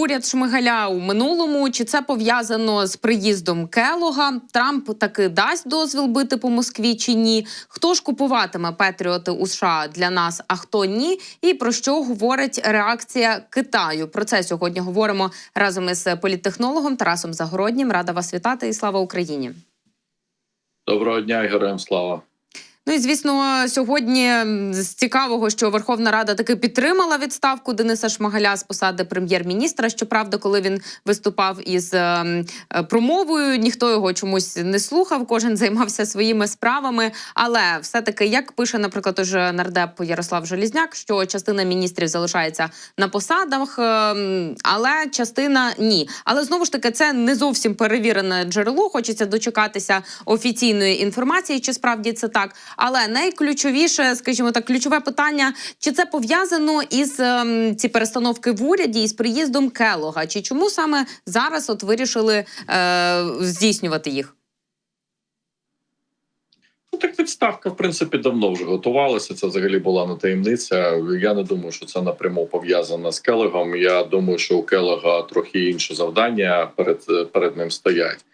Уряд Шмигаля у минулому чи це пов'язано з приїздом Келога? Трамп таки дасть дозвіл бити по Москві чи ні? Хто ж купуватиме Петріоти у США для нас, а хто ні? І про що говорить реакція Китаю? Про це сьогодні говоримо разом із політтехнологом Тарасом Загороднім. Рада вас вітати і слава Україні. Доброго дня героям слава. Ну і звісно, сьогодні з цікавого, що Верховна Рада таки підтримала відставку Дениса Шмигаля з посади прем'єр-міністра. Щоправда, коли він виступав із ем, е, промовою, ніхто його чомусь не слухав, кожен займався своїми справами. Але все-таки, як пише, наприклад, уже нардеп Ярослав Желізняк, що частина міністрів залишається на посадах, ем, але частина ні. Але знову ж таки, це не зовсім перевірене джерело. Хочеться дочекатися офіційної інформації, чи справді це так. Але найключовіше, скажімо так, ключове питання: чи це пов'язано із ем, ці перестановки в уряді із приїздом Келога? Чи чому саме зараз от вирішили е, здійснювати їх? Ну так відставка, в принципі, давно вже готувалася. Це взагалі була не таємниця. Я не думаю, що це напряму пов'язано з Келегом. Я думаю, що у Келега трохи інше завдання перед перед ним стоять.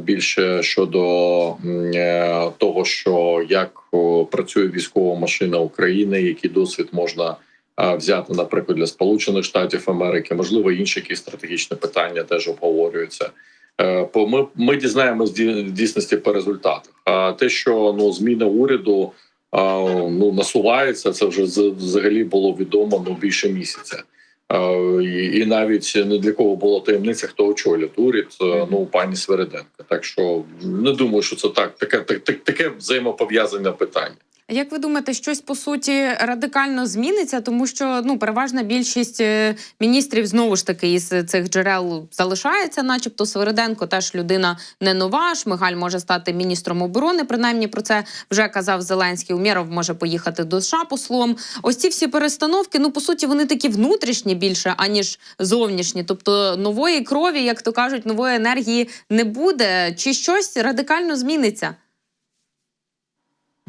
Більше щодо е, того, що як працює військова машина України, який досвід можна взяти, наприклад, для Сполучених Штатів Америки, можливо, інші якісь стратегічні питання теж обговорюються. Е, по- Ми, ми дізнаємось ді- дійсності по результатах. А те, що ну зміна уряду ну насувається, це вже взагалі було відомо ну більше місяця. І, навіть не для кого було таємниця, хто очолює уряд, е, ну пані Свериденко. Так що не думаю, що це так таке, так, так, таке взаємопов'язане питання. Як ви думаєте, щось по суті радикально зміниться, тому що ну переважна більшість е, міністрів знову ж таки із цих джерел залишається, начебто Свириденко теж людина не нова. Шмигаль може стати міністром оборони. Принаймні про це вже казав Зеленський. Умєров може поїхати до США послом. Ось ці всі перестановки. Ну по суті, вони такі внутрішні більше аніж зовнішні. Тобто нової крові, як то кажуть, нової енергії не буде. Чи щось радикально зміниться?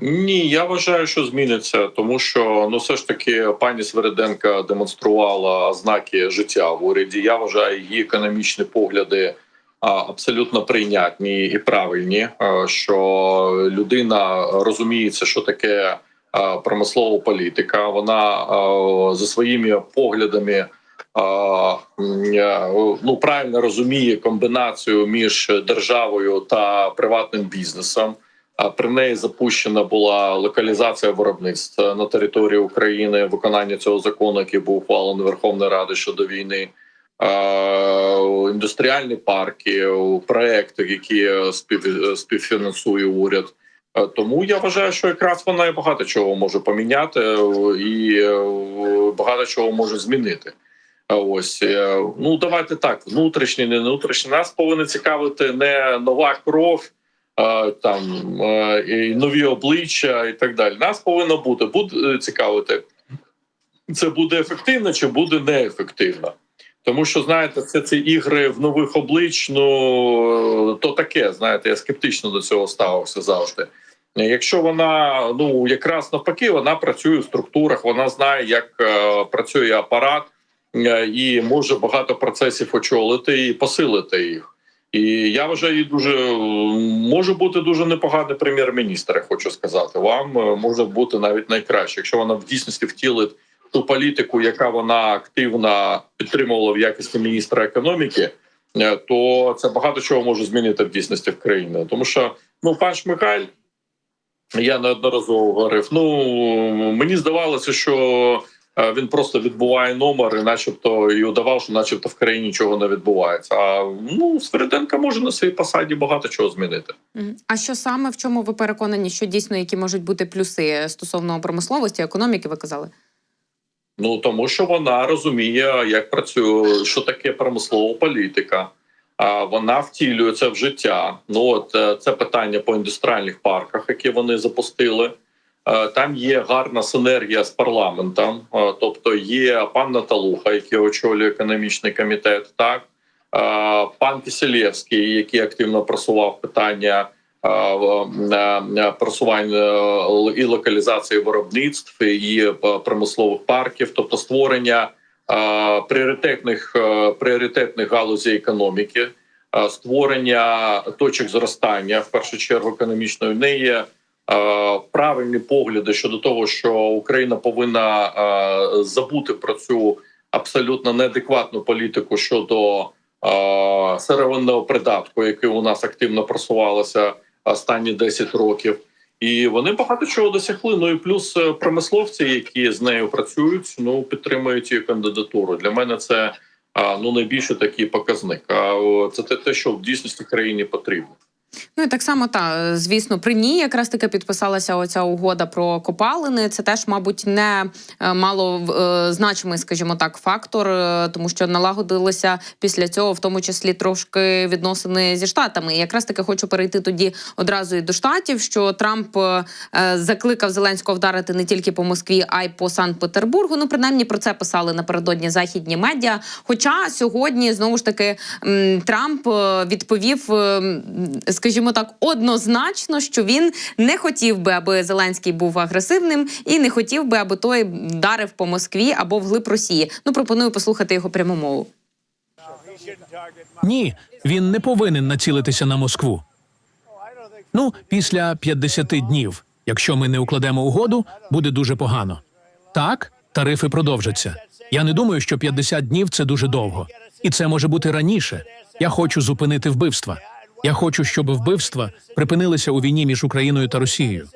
Ні, я вважаю, що зміниться, тому що ну все ж таки пані Свериденка демонструвала знаки життя в уряді. Я вважаю її економічні погляди абсолютно прийнятні і правильні. Що людина розуміється, що таке промислова політика. Вона за своїми поглядами. Ну правильно розуміє комбінацію між державою та приватним бізнесом. При неї запущена була локалізація виробництва на території України, виконання цього закону, який був ухвалений Верховною Радою щодо війни, індустріальні парки, проекти, які спів, співфінансує уряд. Тому я вважаю, що якраз вона багато чого може поміняти е, і е, багато чого може змінити. Ось е, ну давайте так: внутрішні, не внутрішні. Нас повинні цікавити не нова кров там нові обличчя і так далі. Нас повинно бути буде цікавити, це буде ефективно чи буде неефективно. Тому що знаєте, це ці ігри в нових облич. Ну то таке. Знаєте, я скептично до цього ставився завжди. Якщо вона ну якраз навпаки, вона працює в структурах, вона знає, як е, працює апарат, е, і може багато процесів очолити і посилити їх. І я вважаю, дуже може бути дуже непоганий прем'єр-міністр. Я хочу сказати вам е, може бути навіть найкраще, якщо вона в дійсності втілить ту політику, яка вона активно підтримувала в якості міністра економіки, е, то це багато чого може змінити в дійсності в країні. Тому що ну пан Шмигаль, я неодноразово говорив. Ну мені здавалося, що він просто відбуває номер, і начебто і удавав, що начебто в країні нічого не відбувається. А ну Свериденка може на своїй посаді багато чого змінити. А що саме в чому ви переконані, що дійсно які можуть бути плюси стосовно промисловості, економіки? Ви казали? Ну тому що вона розуміє, як працює, що таке промислова політика. А вона втілює це в життя. Ну от е, це питання по індустріальних парках, які вони запустили. Е, Там є гарна синергія з парламентом, Е, тобто є пан Наталуха, який очолює економічний комітет, так. Е, пан Киселєвський, який активно просував питання просування і локалізації виробництв і промислових парків, тобто створення пріоритетних пріоритетних галузей економіки, створення точок зростання в першу чергу економічної. Неї правильні погляди щодо того, що Україна повинна е, забути про цю абсолютно неадекватну політику щодо е, сировинного придатку, який у нас активно просувалося останні 10 років. І вони багато чого досягли. Ну і плюс е, промисловці, які з нею працюють, ну підтримують її кандидатуру. Для мене це ну найбільше такий показник. А це те, що в дійсності країні потрібно. Ну і так само та звісно, при ній якраз таки підписалася оця угода про копалини. Це теж, мабуть, не е, мало е, значимий, скажімо так, фактор, е, тому що налагодилися після цього, в тому числі трошки відносини зі штатами. І якраз таки хочу перейти тоді одразу і до штатів, що Трамп закликав Зеленського вдарити не тільки по Москві, а й по Санкт-Петербургу. Ну, принаймні про це писали напередодні західні медіа. Хоча сьогодні знову ж таки Трамп відповів, е, м, скажімо так, однозначно, що він не хотів би, аби Зеленський був агресивним, і не хотів би, аби той вдарив по Москві або вглиб Росії. Ну пропоную послухати його пряму мову. Ні, він не повинен націлитися на Москву. Ну, після 50 днів, якщо ми не укладемо угоду, буде дуже погано. Так, тарифи продовжаться. Я не думаю, що 50 днів це дуже довго, і це може бути раніше. Я хочу зупинити вбивства. Я хочу, щоб вбивства припинилися у війні між Україною та Росією.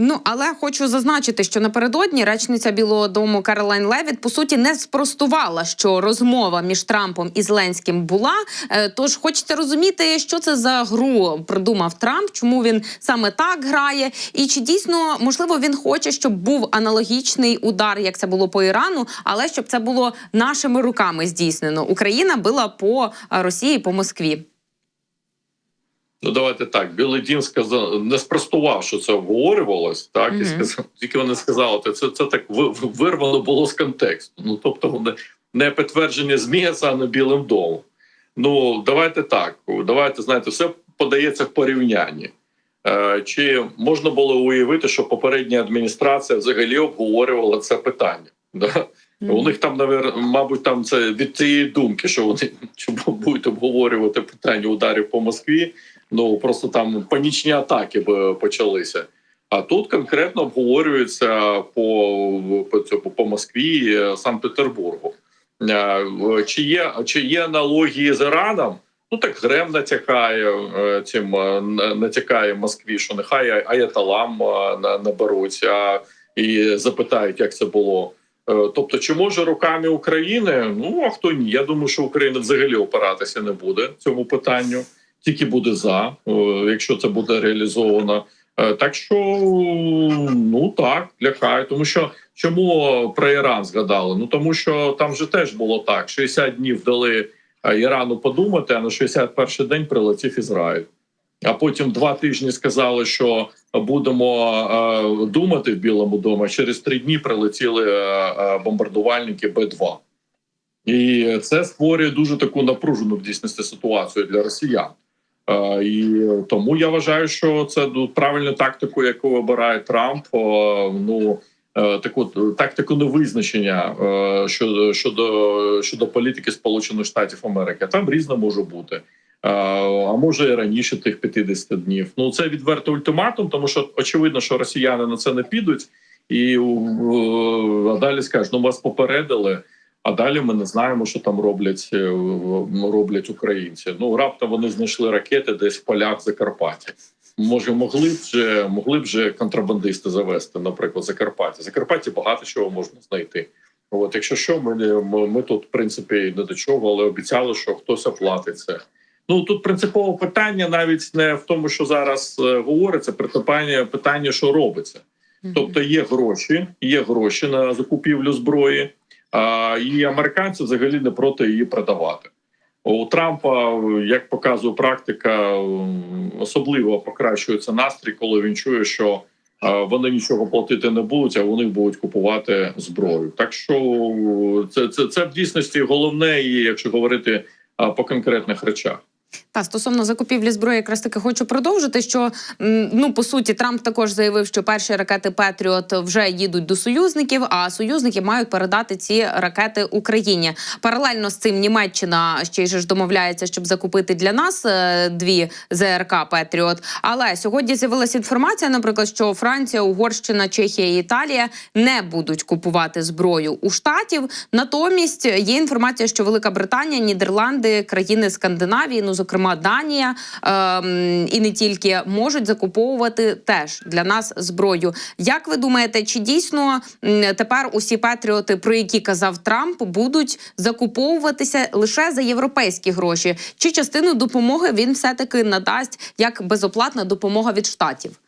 Ну але хочу зазначити, що напередодні речниця Білого Дому Каролайн Левіт по суті не спростувала, що розмова між Трампом і Зеленським була. Е, Тож хочете розуміти, що це за гру придумав Трамп, чому він саме так грає, і чи дійсно можливо він хоче, щоб був аналогічний удар, як це було по Ірану, але щоб це було нашими руками здійснено. Україна била по Росії, по Москві. Ну давайте так. Білий сказав, не спростував, що це обговорювалось, так і сказав, тільки вони сказали, це, це, це так вирвано було з контексту. Ну тобто, вони не підтвердження ЗМІ, а не Білим домом. Ну давайте так. Давайте знаєте, все подається в порівнянні. Е, Чи можна було уявити, що попередня адміністрація взагалі обговорювала це питання? Да? У них там, навер, мабуть, там це від цієї думки, що вони що будуть обговорювати питання ударів по Москві. Ну просто там панічні атаки б почалися. А тут конкретно обговорюється по, по, цьому- по Москві, е, Санкт-Петербургу. Е, Чи є, чи є аналогії з Іраном? Ну так Грем натякає е, цим натякає Москві, що нехай аяталам на- наберуть а, і запитають, як це було. Тобто, чи може руками України? Ну а хто ні? Я думаю, що Україна взагалі опиратися не буде цьому питанню, тільки буде за, е, якщо це буде реалізовано. Е, Так що ну так лякає, тому що чому про Іран згадали? Ну тому що там же теж було так: 60 днів дали е, Ірану подумати, а на 61-й день прилетів Ізраїль. А потім два тижні сказали, що будемо думати в Білому домі. Через три дні прилетіли бомбардувальники Б-2. І це створює дуже таку напружену в дійсності ситуацію для росіян. Е, і тому я вважаю, що це ну, правильну тактику, яку обирає Трамп. ну е, таку тактику невизначення е, щодо щодо щодо політики Сполучених Штатів Америки. Там різно може бути. А може і раніше тих 50 днів. Ну це відвертий ультиматум, тому що очевидно, що росіяни на це не підуть, і а далі скажуть, ну вас попередили. А далі ми не знаємо, що там роблять е, роблять українці. Ну раптом вони знайшли ракети десь в полях Закарпаття. Може, могли б вже могли б вже контрабандисти завести, наприклад, Закарпаття. Закарпаття багато чого можна знайти. От, якщо що, ми, ми, тут в принципі не до чого, але обіцяли, що хтось оплатить це. Ну тут принципове питання навіть не в тому, що зараз е, говориться, питання, питання, що робиться. Тобто є гроші, є гроші на закупівлю зброї, і американці взагалі не проти її продавати. У Трампа, як показує практика, особливо покращується настрій, коли він чує, що вони нічого платити не будуть, а вони будуть купувати зброю. Так що це, це, це в дійсності головне, і якщо говорити по конкретних речах. Та стосовно закупівлі зброї, якраз таки хочу продовжити. Що ну по суті Трамп також заявив, що перші ракети Петріот вже їдуть до союзників, а союзники мають передати ці ракети Україні. Паралельно з цим Німеччина ще й ж домовляється, щоб закупити для нас е, дві ЗРК Петріот. Але сьогодні з'явилася інформація, наприклад, що Франція, Угорщина, Чехія і Італія не будуть купувати зброю у штатів. Натомість є інформація, що Велика Британія, Нідерланди, країни Скандинавії, ну зокрема Данія, ем, і не тільки можуть закуповувати теж для нас зброю. Як ви думаєте, чи дійсно тепер усі патріоти, про які казав Трамп, будуть закуповуватися лише за європейські гроші? Чи частину допомоги він все таки надасть як безоплатна допомога від штатів?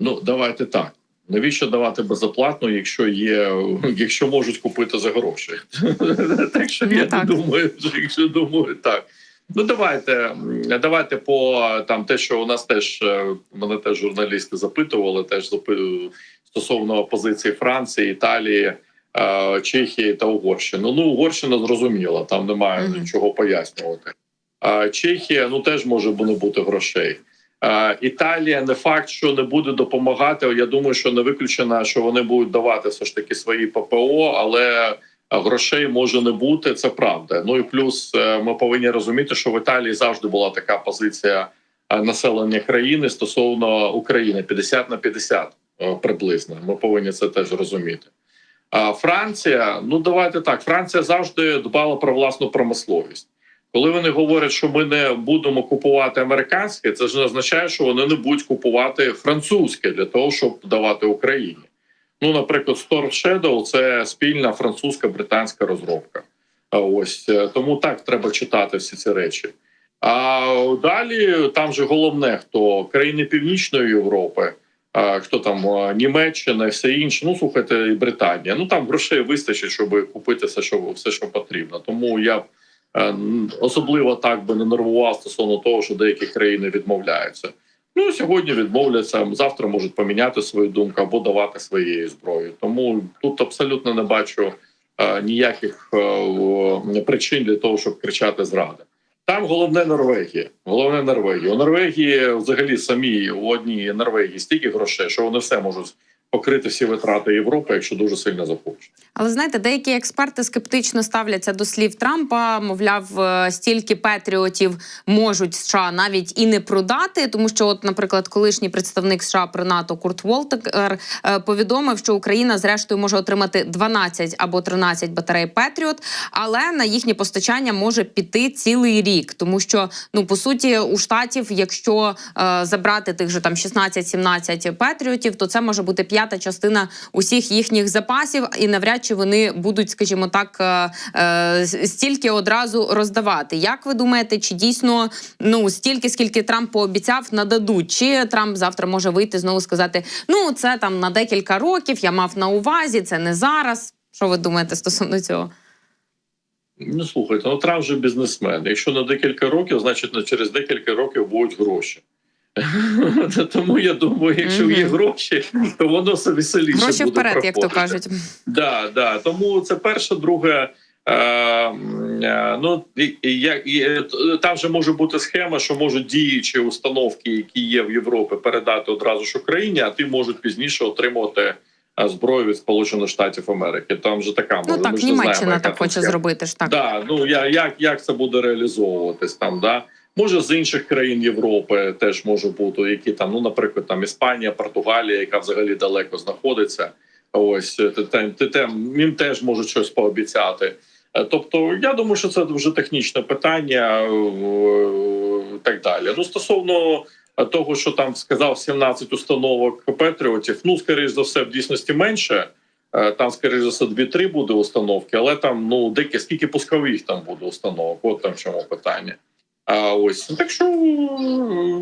Ну давайте так. Навіщо давати безоплатно, якщо є, якщо можуть купити за гроші? так що Ну, я не думаю, якщо думаю, так. Ну давайте, давайте по там те, що у нас теж е, мене теж журналісти запитували, теж стосовно позиції Франції, Італії, е, Чехії та Угорщини. Ну, Угорщина зрозуміла, там немає нічого пояснювати. А Чехія ну теж може не бути грошей. Е, Італія не факт, що не буде допомагати. Я думаю, що не виключено, що вони будуть давати все ж таки свої ППО, але грошей може не бути. Це правда. Ну і плюс е, ми повинні розуміти, що в Італії завжди була така позиція е, населення країни стосовно України 50 на 50 е, приблизно. Ми повинні це теж розуміти. А Франція, ну давайте так. Франція завжди дбала про власну промисловість. Коли вони говорять, що ми не будемо купувати американське, це ж не означає, що вони не будуть купувати французьке для того, щоб давати Україні. Ну, наприклад, Storm Shadow – це спільна французька-британська розробка. Ось е, тому так треба читати всі ці речі. А далі там же головне, хто країни Північної Європи, а, хто там Німеччина і все інше. Ну слухайте, і Британія. Ну там грошей вистачить, щоб купити все, що все, що потрібно. Тому я е, особливо так би не нервував стосовно того, що деякі країни відмовляються. Ну сьогодні відмовляться, завтра можуть поміняти свою думку або давати своєї зброї. Тому тут абсолютно не бачу е, ніяких е, причин для того, щоб кричати зрада. Там головне Норвегія. Головне Норвегія. У Норвегії взагалі самі у одній Норвегії стільки грошей, що вони все можуть покрити всі витрати Європи, якщо дуже сильно захочуть. Але знаєте, деякі експерти скептично ставляться до слів Трампа. Мовляв, е, стільки патріотів можуть США навіть і не продати, тому що, от, наприклад, колишній представник США при НАТО Курт Волтекер е, повідомив, що Україна зрештою може отримати 12 або 13 батарей Петріот, але на їхнє постачання може піти цілий рік, тому що ну по суті у штатів, якщо е, забрати тих же там 16-17 патріотів, то це може бути п'ята частина усіх їхніх запасів, і навряд чи вони будуть, скажімо так, е, е, стільки одразу роздавати. Як ви думаєте, чи дійсно ну стільки, скільки Трамп пообіцяв, нададуть? Чи Трамп завтра може вийти знову сказати: ну це там на декілька років, я мав на увазі, це не зараз. Що ви думаєте стосовно цього? Ну слухайте, ну Трамп же бізнесмен. Якщо на декілька років, значить на через декілька років будуть гроші. Тому я думаю, якщо є гроші, то воно все веселіше Гроші буде вперед, як то кажуть. Да, да. Тому це перше, друге. Е, е, ну як- е, там же може бути схема, що можуть діючі установки, які є в Європі, передати одразу ж Україні, а ти можуть пізніше отримувати зброю від Сполучених Штатів Америки. Там же така може. Ну ми так, ж не знаємо, так хоче схема. зробити ж так. Да, ну я як, як це буде реалізовуватись там? Да? Може з інших країн Європи теж може бути, які там, ну, наприклад, там Іспанія, Португалія, яка взагалі далеко знаходиться. Ось там їм теж можуть щось пообіцяти. Е, Тобто, я думаю, що це дуже технічне питання е, і так далі. Ну, стосовно е, того, що там сказав 17 установок Петріотів, ну, скоріш за все, в дійсності менше. Е, Там, скоріш за все, 2-3 буде установки, але там ну деякі скільки пускових там буде установок. От там в чому питання. А ось так що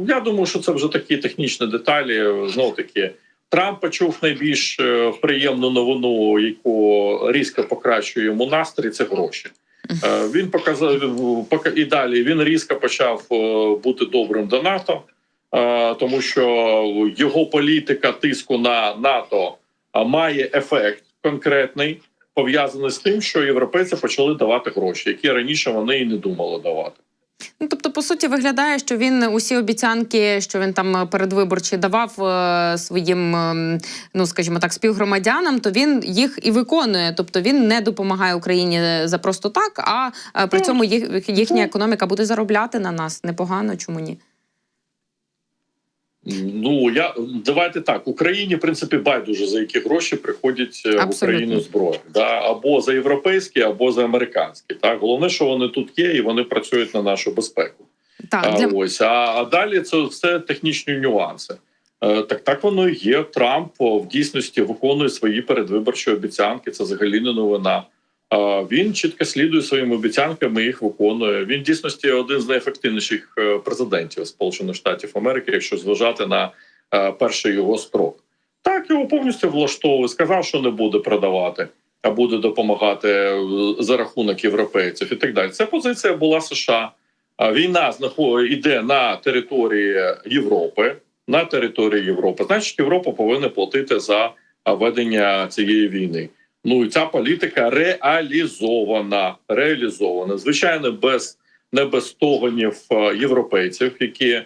я думаю, що це вже такі технічні деталі. Знову таки, Трамп почув найбільш е, приємну новину, яку різко покращує йому настрій. Це гроші. Е, Він показав і далі. Він різко почав е, бути добрим до НАТО, тому що його політика тиску на НАТО має ефект конкретний, пов'язаний з тим, що європейці почали давати гроші, які раніше вони і не думали давати. Ну, тобто, по суті, виглядає, що він усі обіцянки, що він там передвиборчі давав е, своїм, ем, ну скажімо так, співгромадянам, то він їх і виконує. Тобто він не допомагає Україні за просто так, а е, при цьому їх, їхня економіка буде заробляти на нас непогано. Чому ні? Ну я давайте так. Україні в принципі байдуже за які гроші приходять е, в Україну зброї, да або за європейські, або за американські. Так головне, що вони тут є, і вони працюють на нашу безпеку. Так, А, для ось а, а далі це все технічні нюанси. Е, Так так воно і є. Трамп в дійсності виконує свої передвиборчі обіцянки. Це взагалі не новина. Він чітко слідує своїм обіцянкам і їх виконує. Він дійсності один з найефективніших е, президентів Сполучених Штатів Америки, якщо зважати на е, перший його строк. Так його повністю влаштовує. Сказав, що не буде продавати, а буде допомагати е, за рахунок європейців і так далі. Ця позиція була США. Війна йде на території Європи. На території Європи, значить, Європа повинна платити за ведення цієї війни. Ну і ця політика реалізована. Реалізована. Звичайно, без не без стогонів е, європейців, які е,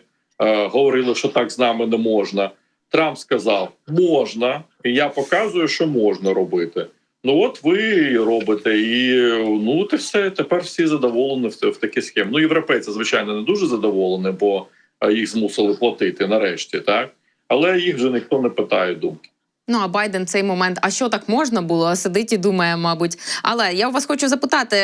говорили, що так з нами не можна. Трамп сказав, можна, і я показую, що можна робити. Ну от ви робите, і ну ти все тепер всі задоволені в, в такі схеми. Ну, європейці, звичайно, не дуже задоволені, бо е, їх змусили платити нарешті, так але їх вже ніхто не питає думки. Ну а Байден цей момент, а що так можна було? Сидить і думає, мабуть. Але я вас хочу запитати: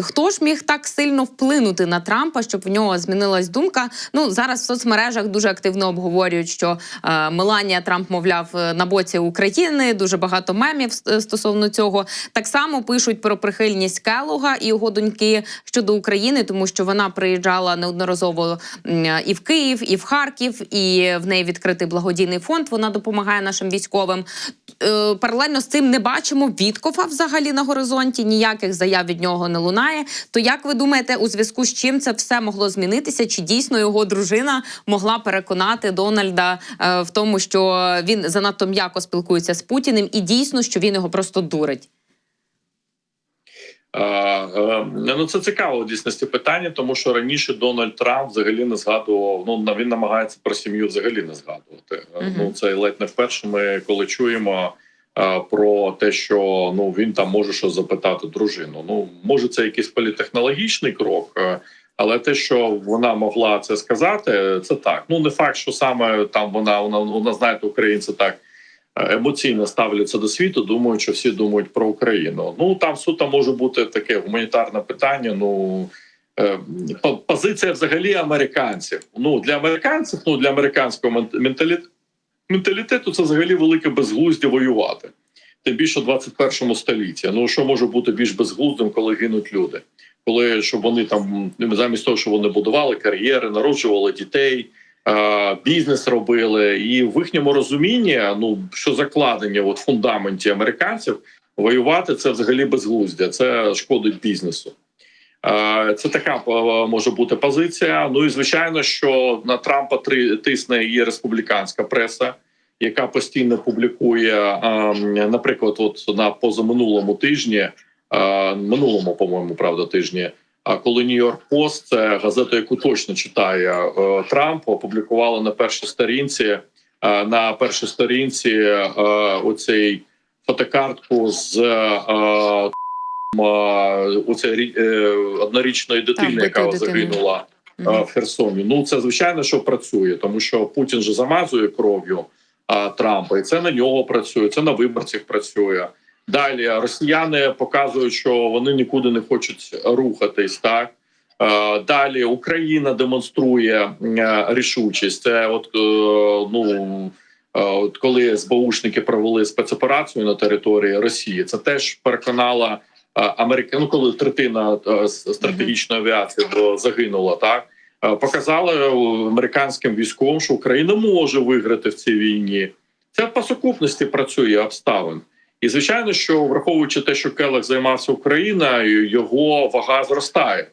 хто ж міг так сильно вплинути на Трампа, щоб в нього змінилась думка? Ну зараз в соцмережах дуже активно обговорюють, що е, Меланія Трамп, мовляв, е, на боці України. Дуже багато мемів стосовно цього. Так само пишуть про прихильність Келуга і його доньки щодо України, тому що вона приїжджала неодноразово і в Київ, і в Харків, і в неї відкритий благодійний фонд. Вона допомагає нашим військовим. Е, Паралельно з цим не бачимо Віткофа взагалі на горизонті. Ніяких заяв від нього не лунає. То як ви думаєте, у зв'язку з чим це все могло змінитися? Чи дійсно його дружина могла переконати Дональда е, в тому, що він занадто м'яко спілкується з Путіним, і дійсно, що він його просто дурить? Е, ну це цікаво дійсності питання, тому що раніше Дональд Трамп взагалі не згадував. Ну він намагається про сім'ю взагалі не згадувати. Е, Мгм. Ну це ледь не вперше. Ми коли чуємо е, про те, що ну він там може щось запитати дружину. Ну може, це якийсь політехнологічний крок. е, Але те, що вона могла це сказати, це так. Ну не факт, що саме там вона вона, вона знаєте, українці так е, емоційно ставляться до світу, думають, що всі думають про Україну. Ну там суто може бути таке гуманітарне питання. Ну е, позиція взагалі американців. Ну для американців, ну для американського мент- менталітету, це взагалі велике безглуздя воювати. Тим більше в 21 столітті. Ну що може бути більш безглуздим, коли гинуть люди? Коли щоб вони там замість того, що вони будували кар'єри, народжували дітей, е, бізнес робили, і в їхньому розумінні, ну що закладення от фундаменті американців, воювати це взагалі безглуздя, це шкодить бізнесу. Е, Це така е, може бути позиція. Ну і звичайно, що на Трампа тисне і республіканська преса, яка постійно публікує, е, наприклад, от на позаминулому тижні, е, минулому, по-моєму, правда, тижні. А коли Нью-Йорк Пост, це газета, яку точно читає Трамп, опублікувала на першій сторінці. На першій сторінці оцей фотокартку з оце однорічної дитини, вбитої яка дитини. загинула е, в Херсоні. Ну це звичайно, що працює, тому що Путін же замазує кров'ю Трампа, і це на нього працює. Це на виборцях працює. Далі росіяни показують, що вони нікуди не хочуть рухатись. Так Е, далі Україна демонструє е, рішучість. Це от е, ну. е, От коли СБУшники провели спецоперацію на території Росії, це теж переконала Америка. Ну коли третина е, стратегічної авіації загинула, так е, показали е, американським військовим, що Україна може виграти в цій війні. Це по сукупності працює обставин. І звичайно, що враховуючи те, що Келех займався Україною, його вага зростає.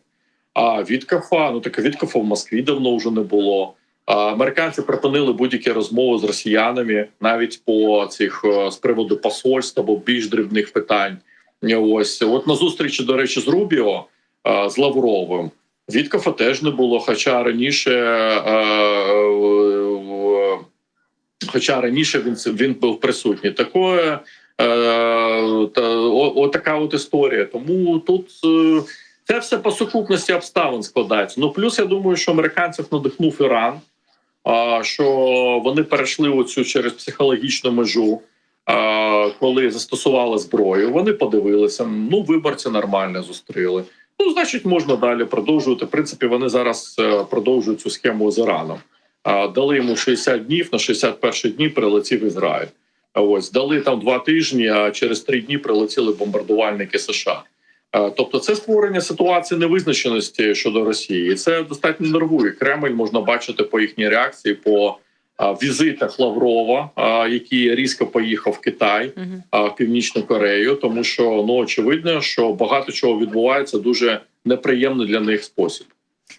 А Віткафа, ну так Віткафа в Москві давно вже не було. А Американці припинили будь-які розмови з росіянами навіть по цих е, з приводу посольств або більш дрібних питань. Ось от на зустрічі, до речі, з Рубіо з Лавровим. Віткофа теж не було, хоча раніше, е, е, хоча раніше він він був присутній. Такое така от історія. Тому тут е, це все по сукупності обставин складається. Ну плюс я думаю, що американців надихнув Іран, що вони перейшли оцю через психологічну межу. Коли застосували зброю, вони подивилися. Ну, виборці нормально зустріли. Ну, значить, можна далі продовжувати. В принципі, вони зараз е, продовжують цю схему з Іраном. Дали йому 60 днів, на 61 дні прилетів Ізраїль. Ось дали там два тижні, а через три дні прилетіли бомбардувальники США. Тобто, це створення ситуації невизначеності щодо Росії. І це достатньо нервує. Кремль можна бачити по їхній реакції по візитах Лаврова, який різко поїхав в Китай в Північну Корею, тому що ну очевидно, що багато чого відбувається дуже неприємно для них спосіб.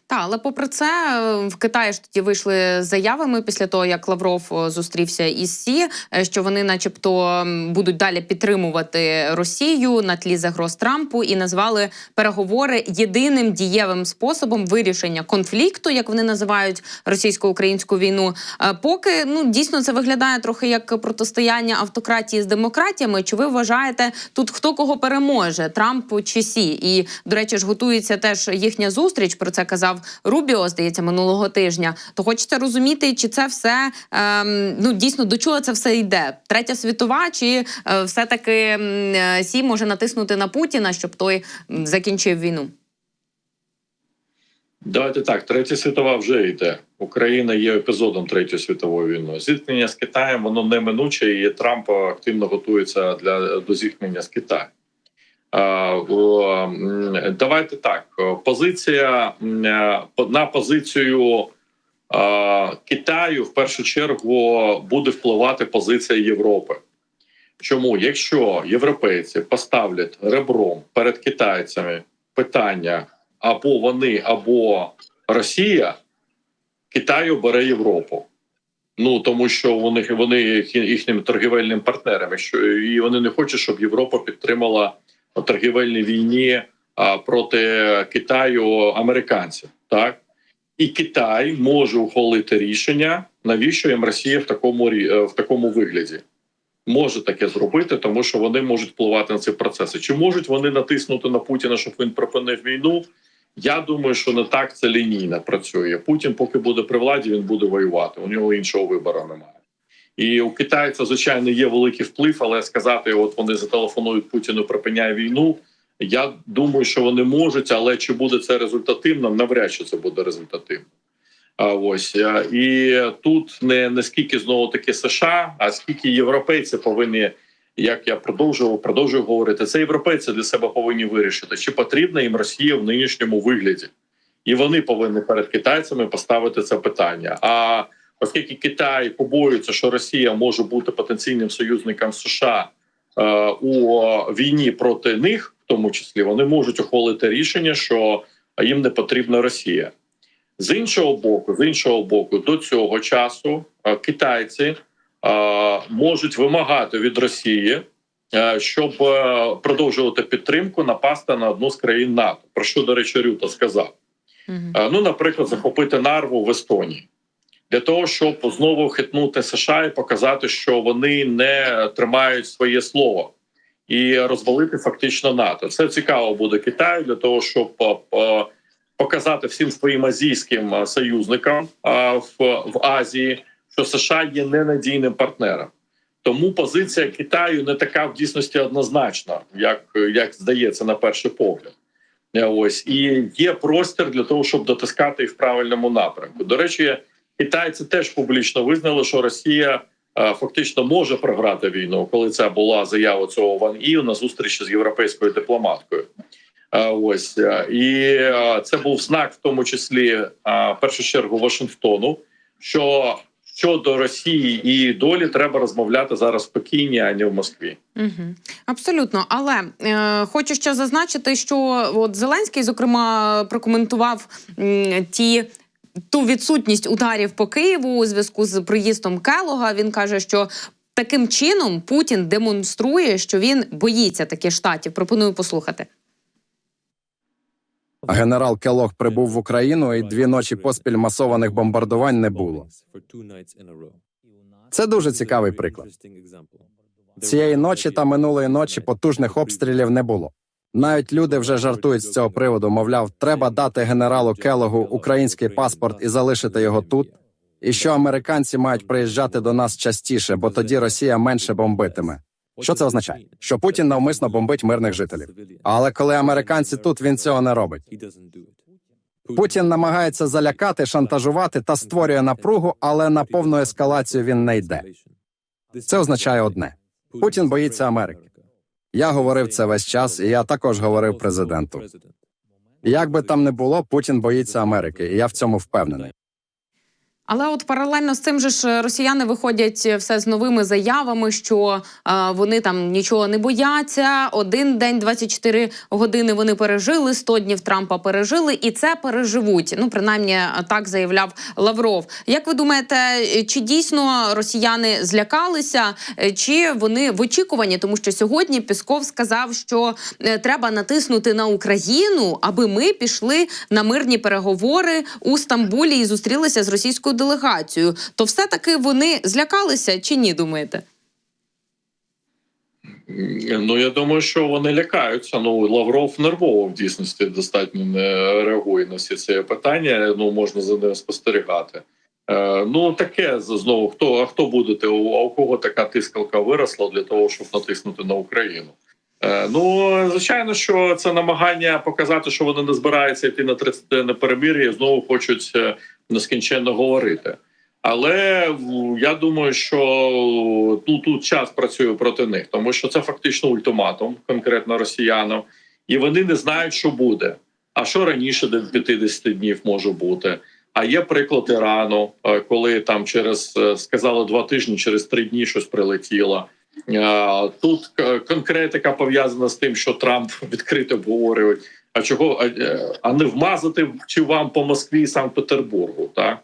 Та, але попри це, е, в Китаї ж тоді вийшли заявами після того, як Лавров зустрівся із Сі, е, що вони, начебто, будуть далі підтримувати Росію на тлі загроз Трампу і назвали переговори єдиним дієвим способом вирішення конфлікту, як вони називають російсько-українську війну. Е, Поки ну дійсно це виглядає трохи як протистояння автократії з демократіями. Чи ви вважаєте тут хто кого переможе Трамп чи Сі? І до речі ж готується теж їхня зустріч. Про це казав Рубіо, здається, минулого тижня. То хочеться розуміти, чи це все ем, ну дійсно до чого це все йде? Третя світова, чи е, все таки Сі може натиснути на Путіна, щоб той закінчив війну? Давайте так, третя світова вже йде. Україна є епізодом третьої світової війни. Зіткнення з Китаєм воно неминуче, і Трамп активно готується для до зіткнення з Китаєм. М, Давайте так. Позиція м, е, на позицію Китаю в першу чергу буде впливати позиція Європи. Чому, якщо європейці поставлять ребром перед китайцями питання або вони, або Росія, Китай обере Європу. Ну тому що вони, вони є їх- їхніми торгівельними партнерами. Що і вони не хочуть, щоб Європа підтримала торгівельній війні проти Китаю американців. Так і Китай може ухвалити рішення, навіщо їм Росія в такому е, в такому вигляді. Може таке зробити, тому що вони можуть впливати на ці процеси. Чи можуть вони натиснути на Путіна, щоб він припинив війну? Я думаю, що не так це лінійно працює. Путін, поки буде при владі, він буде воювати. У нього іншого вибору немає. І у Китаї це звичайно є великий вплив, але сказати, от вони зателефонують Путіну, припиняє війну. Я думаю, що вони можуть, але чи буде це результативно? Навряд чи це буде результативно. А ось е, і тут не, не скільки знову таки США, а скільки європейці повинні, як я продовжував, продовжую говорити, це європейці для себе повинні вирішити, чи потрібна їм Росія в нинішньому вигляді, і вони повинні перед китайцями поставити це питання. А оскільки Китай побоюється, що Росія може бути потенційним союзником США е, у війні проти них, в тому числі, вони можуть ухвалити рішення, що їм не потрібна Росія. З іншого боку, з іншого боку, до цього часу е, китайці е, можуть вимагати від Росії, щоб продовжувати підтримку напасти на одну з країн НАТО. Про що, до речі, Рюта сказав. Ну, наприклад, захопити нарву в Естонії для того, щоб знову хитнути США і показати, що вони не тримають своє слово. І розвалити фактично НАТО. Це цікаво буде Китаю для того, щоб е, е, показати всім своїм азійським е, союзникам в, Азії, що США є ненадійним партнером. Тому позиція Китаю не така в дійсності однозначна, як, як здається на перший погляд. Ось і є простір для того, щоб дотискати і в правильному напрямку. До речі, китайці теж публічно визнали, що Росія е, фактично може програти війну, коли це була заява цього Ван Ію на зустрічі з європейською дипломаткою. Е, Ось е, і е, це був знак, в тому числі е, в першу чергу Вашингтону, що щодо Росії і долі треба розмовляти зараз спокійні, а не в Москві. Угу. Абсолютно, але е, хочу ще зазначити, що от Зеленський, зокрема, прокоментував м, ті. Ту відсутність ударів по Києву у зв'язку з приїздом Келога. Він каже, що таким чином Путін демонструє, що він боїться таких штатів. Пропоную послухати. Генерал Келох прибув в Україну, і дві ночі поспіль масованих бомбардувань не було. Це дуже цікавий приклад. Цієї ночі та минулої ночі потужних обстрілів не було. Навіть люди вже жартують з цього приводу. Мовляв, треба дати генералу Келогу український паспорт і залишити його тут. І що американці мають приїжджати до нас частіше, бо тоді Росія менше бомбитиме. Що це означає? Що Путін навмисно бомбить мирних жителів. Але коли американці тут, він цього не робить. Путін намагається залякати, шантажувати та створює напругу, але на повну ескалацію він не йде. Це означає одне: Путін боїться Америки. Я говорив це весь час, і я також говорив президенту. Як би там не було, Путін боїться Америки, і я в цьому впевнений. Але от паралельно з цим же ж росіяни виходять все з новими заявами, що е, вони там нічого не бояться. Один день 24 години вони пережили, 100 днів Трампа пережили, і це переживуть. Ну принаймні так заявляв Лавров. Як ви думаєте, чи дійсно росіяни злякалися, е, чи вони в очікуванні? Тому що сьогодні Пісков сказав, що е, треба натиснути на Україну, аби ми пішли на мирні переговори у Стамбулі і зустрілися з російською делегацією. То все таки вони злякалися чи ні? Думаєте? Ну я думаю, що вони лякаються. Ну Лавров нервово в дійсності достатньо не реагує на всі ці питання. Ну можна за ним спостерігати. Е, ну таке знову хто а хто будете? А у кого така тискалка виросла для того, щоб натиснути на Україну? Е, ну звичайно, що це намагання показати, що вони не збираються йти на 30-денне перемир'я і знову хочуть е, нескінченно говорити. Але я думаю, що тут, тут час працює проти них, тому що це фактично ультиматум, конкретно росіянам, і вони не знають, що буде. А що раніше до 50 днів може бути? А є приклад Ірану, е, коли там через е, сказали два тижні, через три дні щось прилетіло. Е, Тут конкретика пов'язана з тим, що Трамп відкрито обговорюють. А чого а, е, а не вмазати чи вам по Москві і Санкт-Петербургу, так?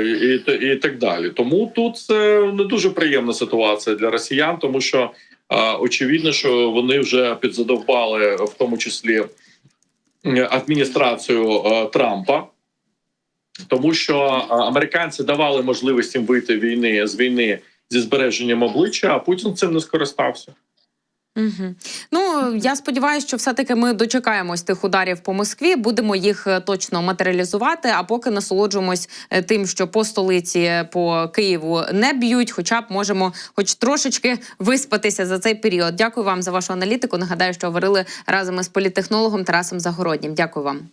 І, і, так далі. Тому тут це не дуже приємна ситуація для росіян, тому що очевидно, що вони вже підзадовбали в тому числі адміністрацію е, Трампа. Тому що американці давали можливість їм вийти війни з війни зі збереженням обличчя, а Путін цим не скористався. Угу. Ну я сподіваюся, що все-таки ми дочекаємось тих ударів по Москві, будемо їх е, точно матеріалізувати. А поки насолоджуємось е, тим, що по столиці по Києву не б'ють, хоча б можемо, хоч трошечки виспатися за цей період. Дякую вам за вашу аналітику. Нагадаю, що говорили разом із політтехнологом Тарасом Загороднім. Дякую вам.